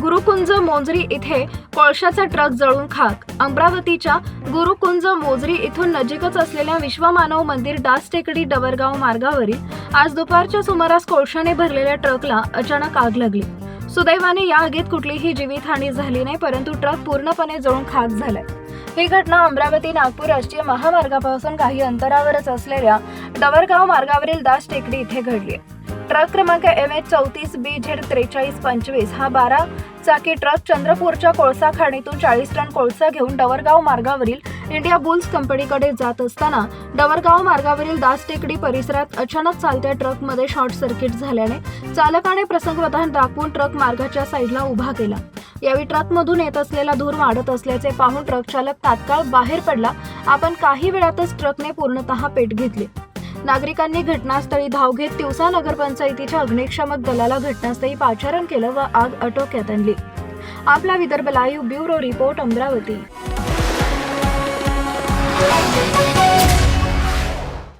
गुरुकुंज मोजरी इथे कोळशाचा ट्रक जळून खाक. अमरावतीच्या गुरुकुंज मोजरी इथून नजीकच असलेल्या विश्वमानव मंदिर दास टेकडी डवरगाव मार्गावरील आज दुपारच्या सुमारास कोळशाने भरलेल्या ट्रकला अचानक आग लागली. सुदैवाने या आगीत कुठलीही जीवितहानी झाली नाही परंतु ट्रक पूर्णपणे जळून खाक झालाय. ही घटना अमरावती नागपूर राष्ट्रीय महामार्गापासून काही अंतरावरच असलेल्या डवरगाव मार्गावरील दास टेकडी इथे घडली ट्रक क्रमांक एम एच चौतीस बी झेड त्रेचाळीस पंचवीस. हा बारा चाकी ट्रक चंद्रपूरच्या कोळसा खाणीतून चाळीस टन कोळसा घेऊन डवरगाव मार्गावरील इंडिया बुल्स कंपनीकडे जात असताना डवरगाव मार्गावरील दास टेकडी परिसरात अचानक चालत्या ट्रकमध्ये शॉर्ट सर्किट झाल्याने चालकाने प्रसंगवधान दाखवून ट्रक मार्गाच्या साईडला उभा केला. यावेळी ट्रकमधून येत असलेला धूर वाढत असल्याचे पाहून ट्रक चालक तात्काळ बाहेर पडला. आपण काही वेळातच ट्रकने पूर्णतः पेट घेतली. नागरिकांनी घटनास्थळी धाव घेत तिवसा नगरपंचायतीच्या अग्निशमक दलाला घटनास्थळी पाचारण केलं व आग आटोक्यात आणली. आपला Vidarbha live bureau report Amravati.